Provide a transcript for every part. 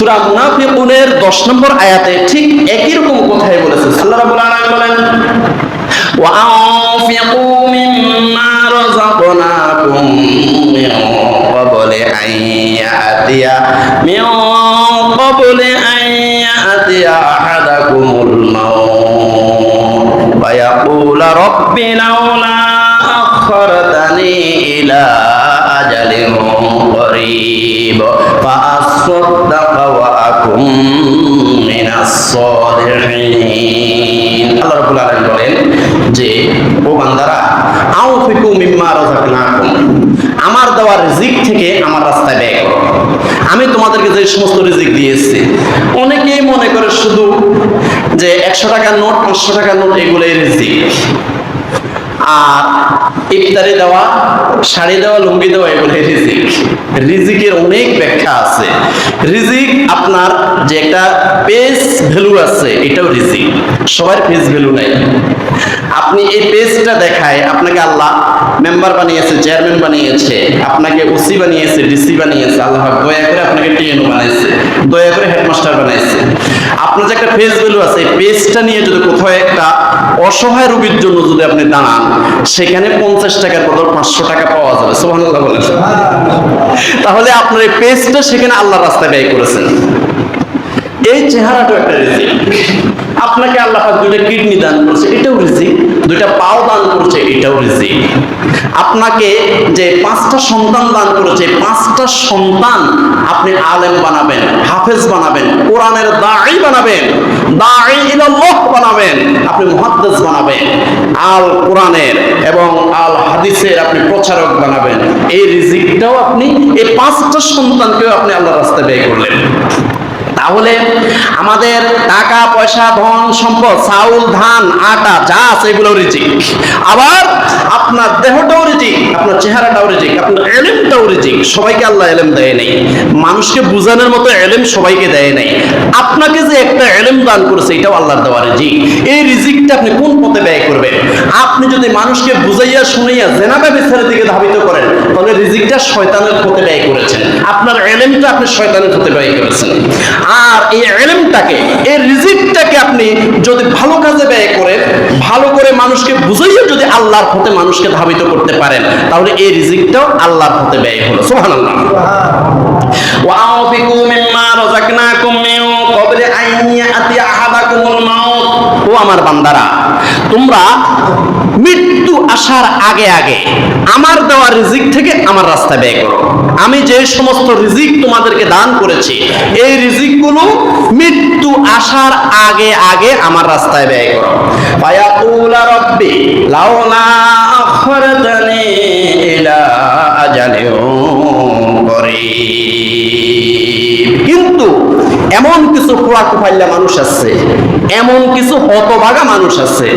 সূরা মুনাফিকুনের 10 নম্বর আয়াতে ঠিক একই রকম কথাই বলেছে আল্লাহ রাব্বুল আলামিন বলেন وأنفقوا مما رزقناكم من قبل أن يأتي من قبل أن يأتي أحدكم الموت ويقول رب لولا أخرتني إلى أجل قريب فأصدق وأكن من الصالحين আল্লাহ রাব্বুল আলামিন বলেন যে ও বান্দারা আউফিকু মিম্মা রাযাকনাকুম আমার দেওয়া রিজিক থেকে আমার রাস্তায় ব্যয় করো আমি তোমাদেরকে যে সমস্ত রিজিক দিয়েছি অনেকেই মনে করে শুধু যে একশো টাকার নোট পাঁচশো টাকার নোট এগুলোই রিজিক আর ইফতারে দেওয়া, শাড়ি দেওয়া, লুঙ্গি দেওয়া, এগুলো রিজিক। রিজিকের অনেক ব্যাখ্যা আছে। রিজিক আপনার যে একটা পেস ভ্যালু আছে, এটাও রিজিক। সবার পেস ভ্যালু নাই। আপনি এই পেজটা দেখায় আপনাকে আল্লাহ মেম্বার বানিয়েছে চেয়ারম্যান বানিয়েছে, আপনাকে ওসি বানিয়েছে ডিসি বানিয়েছে, আল্লাহ দয়া করে আপনাকে টিএনও বানিয়েছে দয়া করে হেডমাস্টার বানাইছে। আপনার যে একটা পেজ ভ্যালু আছে, এই পেজটা নিয়ে যদি কোথাও একটা অসহায় রোগীর জন্য যদি আপনি দাঁড়ান, সেখানে পঞ্চাশ টাকার বদল পাঁচশো টাকা পাওয়া যাবে। সোহান আল্লাহ বলেন। তাহলে আপনার এই পেজটা সেখানে আল্লাহ রাস্তায় ব্যয় করেছেন। এই চেহারাটা একটা রিজিক। আপনাকে আল্লাহ দুইটা কিডনি দান করছে, এটাও রিজিক। দুইটা পাও দান করছে, এটাও রিজিক। আপনাকে যে পাঁচটা সন্তান দান করেছে পাঁচটা সন্তান আপনি আলেম বানাবেন, হাফেজ বানাবেন, কোরআনের দাঈ বানাবেন, দাঈ ইলাল্লাহ বানাবেন, আপনি মুহাদ্দিস বানাবেন, আল কোরআনের এবং আল হাদিসের আপনি প্রচারক বানাবেন। এই রিজিকটাও আপনি, এই পাঁচটা সন্তানকেও আপনি আল্লাহর রাস্তায় ব্যয় করলেন। তাহলে আমাদের টাকা, পয়সা, ধন, সম্পদ, চাউল, ধান, আটা, যা আছে এগুলো রিজিক। আবার আপনার দেহটাও রিজিক, আপনার চেহারাটাও রিজিক, আপনার এলেমটাও রিজিক, সবাইকে আল্লাহ এলেম দেয় নাই। মানুষকে বুঝানোর মতো এলেম সবাইকে দেয় নাই। আপনাকে যে একটা এলেম দান করেছে, এটাও আল্লাহর দেওয়া রিজিক। এই রিজিকটা আপনি কোন পথে ব্যয় করবেন? আপনি যদি মানুষকে বুঝাইয়া, শুনাইয়া, জেনাবে বিচারের দিকে ধাবিত করেন, তাহলে রিজিকটা শয়তানের পথে ব্যয় করেছেন। আপনার এলেমটা আপনি শয়তানের পথে ব্যয় করেছেন। আর এই এলেমটাকে এই রিজিকটাকে আপনি যদি ভালো কাজে ব্যয় করেন ভালো করে মানুষকে বুঝাইয়া যদি আল্লাহর পথে মানুষকে ধাবিত করতে পারেন তাহলে এই রিজিকটাও আল্লাহর পথে ব্যয় হলো সুবহানাল্লাহ وأنفقوا مما رزقناكم من قبل أن يأتي أحدكم الموت ও আমার বান্দারা তোমরা মৃত্যু আসার আগে আগে আমার দেওয়া রিজিক থেকে আমার রাস্তা ব্যয় করো। আমি যে সমস্ত রিজিক তোমাদেরকে দান করেছি, এই রিজিকগুলো মৃত্যু আসার আগে আগে আমার রাস্তায় ব্যয় করো। ফায়াকুলা রব্বি, লাউলা আখরতানি ইলা আজালিন কিন্তু এমন কিছু খোয়া কুফাইল্লা মানুষ আছে, এমন কিছু হতভাগা মানুষ আছে,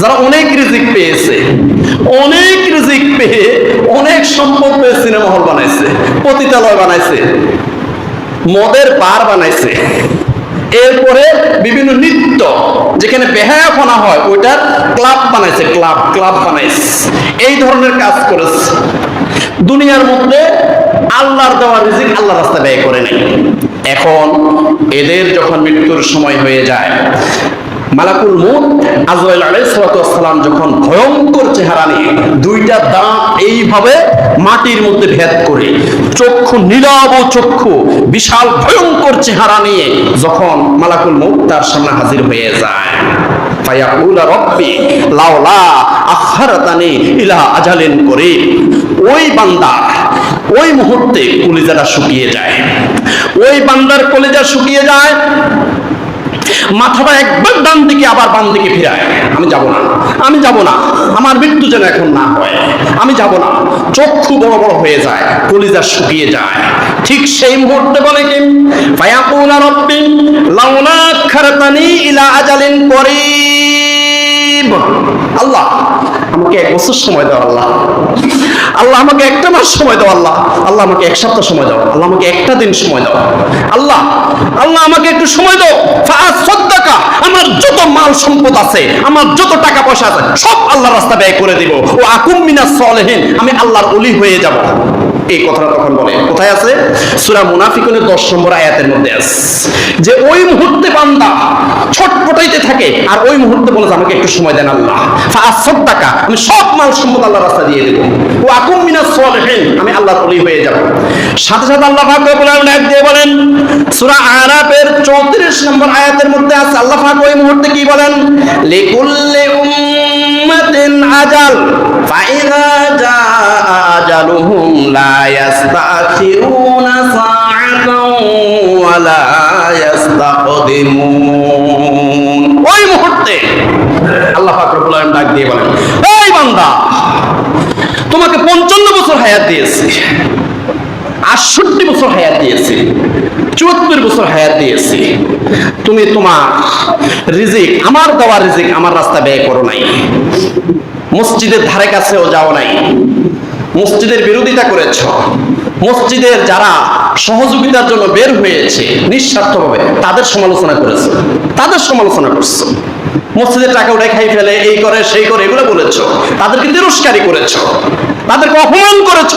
যারা অনেক রিজিক পেয়েছে, অনেক রিজিক পেয়ে অনেক সম্পদ পেয়ে সিনেমা হল বানাইছে, পতিতালয় বানাইছে, মদের বার বানাইছে। এরপরে বিভিন্ন নৃত্য, যেখানে বেহায়াপনা হয়, ওইটার ক্লাব বানাইছে, ক্লাব ক্লাব বানাইছে। এই ধরনের কাজ করেছে। দুনিয়ার মধ্যে আল্লাহর দেওয়া রিজিক আল্লাহ রাস্তা ব্যয় করে নেই। এখন এদের যখন মৃত্যুর সময় হয়ে যায়, মালাকুল মুত আজরাইল আলাইহিস সালাম যখন ভয়ঙ্কর চেহারা নিয়ে দুইটা দাঁত এইভাবে মাটির মধ্যে ভেদ করে, চক্ষু নীরব চক্ষু, বিশাল ভয়ঙ্কর চেহারা নিয়ে যখন মালাকুল মুত তার সামনে হাজির হয়ে যায়। ইলা আজালিন করিব। ওই বান্দা ওই মুহূর্তে কলিজাটা শুকিয়ে যায়। ওই বান্দার কলিজা শুকিয়ে যায়। মাথাটা একবার ডান দিকে, আবার বাম দিকে ফিরায়। আমি যাব না, আমি যাব না, আমার মৃত্যু যেন এখন না হয়। আমি যাব না চক্ষু বড় বড় হয়ে যায়, কলিজা শুকিয়ে যায়। ঠিক সেই মুহূর্তে বলে কি? ফায়াকুলা রব্বি লাউলা খারাতানি ইলা আজালিন করিব। আল্লাহ, আমাকে এক বছর সময় দাও আল্লাহ। আল্লাহ আমাকে একটা মাস সময় দাও, আল্লাহ। আল্লাহ আমাকে এক সপ্তাহ সময় দাও, আল্লাহ আমাকে একটা দিন সময় দাও। আল্লাহ আল্লাহ আমাকে একটু সময় দাও। আমার যত মাল সম্পদ আছে, আমার যত টাকা পয়সা আছে, সব আল্লাহর রাস্তা ব্যয় করে দিব। ও আকুম মিনাস সলেহিন, আমি আল্লাহর অলি হয়ে যাব। এই কথাটা তখন বলে, কোথায় আছে? সূরা মুনাফিকুনের 10 নম্বর আয়াতের মধ্যে আছে। যে ওই মুহূর্তে বান্দা ছটপটাইতে থাকে, আর ওই মুহূর্তে বলে আমাকে একটু সময় দেন আল্লাহ। টাকা আমি সব মাল সম্পদ আল্লাহর রাস্তা দিয়ে দেব। ও আকুম মিনাস সলিহিন, আমি আল্লাহর ওলি হয়ে যাব। সাথে সাথে আল্লাহ পাক রব্বুল আলামিন দিয়ে বলেন, সূরা আরাফের 34 নম্বর আয়াতের মধ্যে আছে, আল্লাহ পাক ওই মুহূর্তে কি বলেন? লিকুল্লি উম্মাতিন আজাল ফাইদা জাআ আজালুহুম লা ইয়াস্তাখিরুনা সাআতাও ওয়া লা ইয়াস্তাকদিমুন। ওই আল্লাহ ডাক দিয়ে বলেন, এই বান্দা, তোমাকে 55 বছর হায়াত দিয়েছি, আটষট্টি বছর হায়াত দিয়েছি, চুয়াত্তর বছর হায়াত দিয়েছি। তুমি তোমার রিজিক, আমার দেওয়া রিজিক আমার রাস্তা ব্যয় করো নাই। মসজিদের ধারে কাছেও যাও নাই। মসজিদের বিরোধিতা করেছ। মসজিদের যারা সহযোগিতার জন্য বের হয়েছে, নিঃস্বার্থভাবে তাদের সমালোচনা করেছে। তাদের সমালোচনা করছ। মসজিদের টাকা উঠাই খাই ফেলে, এই করে, সেই করে, এগুলো বলেছ। তাদেরকে তিরস্কারী করেছ। তাদেরকে অপমান করেছ।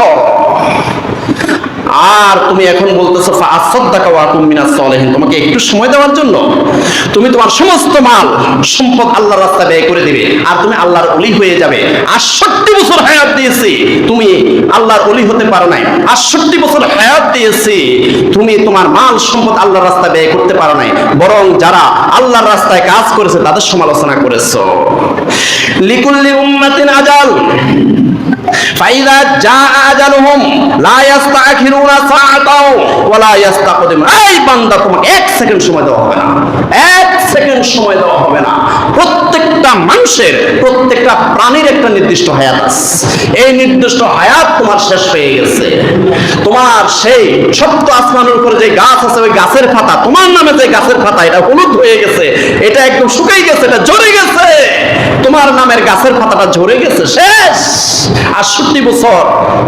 আর তুমি এখন বলতেছো তোমাকে একটু সময় দেওয়ার জন্য তুমি তোমার সমস্ত মাল, সম্পদ আল্লাহর রাস্তা ব্যয় করে দিবে। আর তুমি আল্লাহর ওলি হয়ে যাবে। 68 বছর হায়াত দিয়েছি। তুমি আল্লাহর অলি হতে পারো নাই। 68 বছর হায়াত দিয়েছি, তুমি তোমার মাল সম্পদ আল্লাহর রাস্তায় ব্যয় করতে পারো নাই। বরং যারা আল্লাহর রাস্তায় কাজ করেছে, তাদের সমালোচনা করেছ। লিকুল্লি উম্মাতিন আজাল। ফাইদা ইস্তাকদিমুন এই বান্দা, তোমাকে সেকেন্ড সময় দেওয়া হবে না। সেকেন্ড সময় দেওয়া হবে না। প্রত্যেকটা মানুষের, প্রত্যেকটা প্রাণীর একটা নির্দিষ্ট হায়াত এই নির্দিষ্ট হায়াত তোমার শেষ হয়ে গেছে। তোমার সেই সপ্ত আসমানের উপরে যে গাছ আছে, ওই গাছের পাতা, তোমার নামে যে গাছের পাতা, এটা হলুদ হয়ে গেছে। এটা একদম শুকিয়ে গেছে, এটা ঝরে গেছে। তোমার নামের গাছের পাতাটা ঝরে গেছে, শেষ। আর সত্যি বছর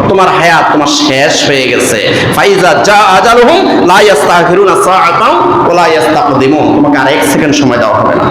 তোমার হায়াত তোমার শেষ হয়ে গেছে। ফাইজা যা আজালুহুম, লা ইয়াস্তাখিরুনা সাআতাও ওয়া লা ইয়াস্তাকদিমুন। তোমাকে আর এক সেকেন্ড সময় দেওয়া হবে না।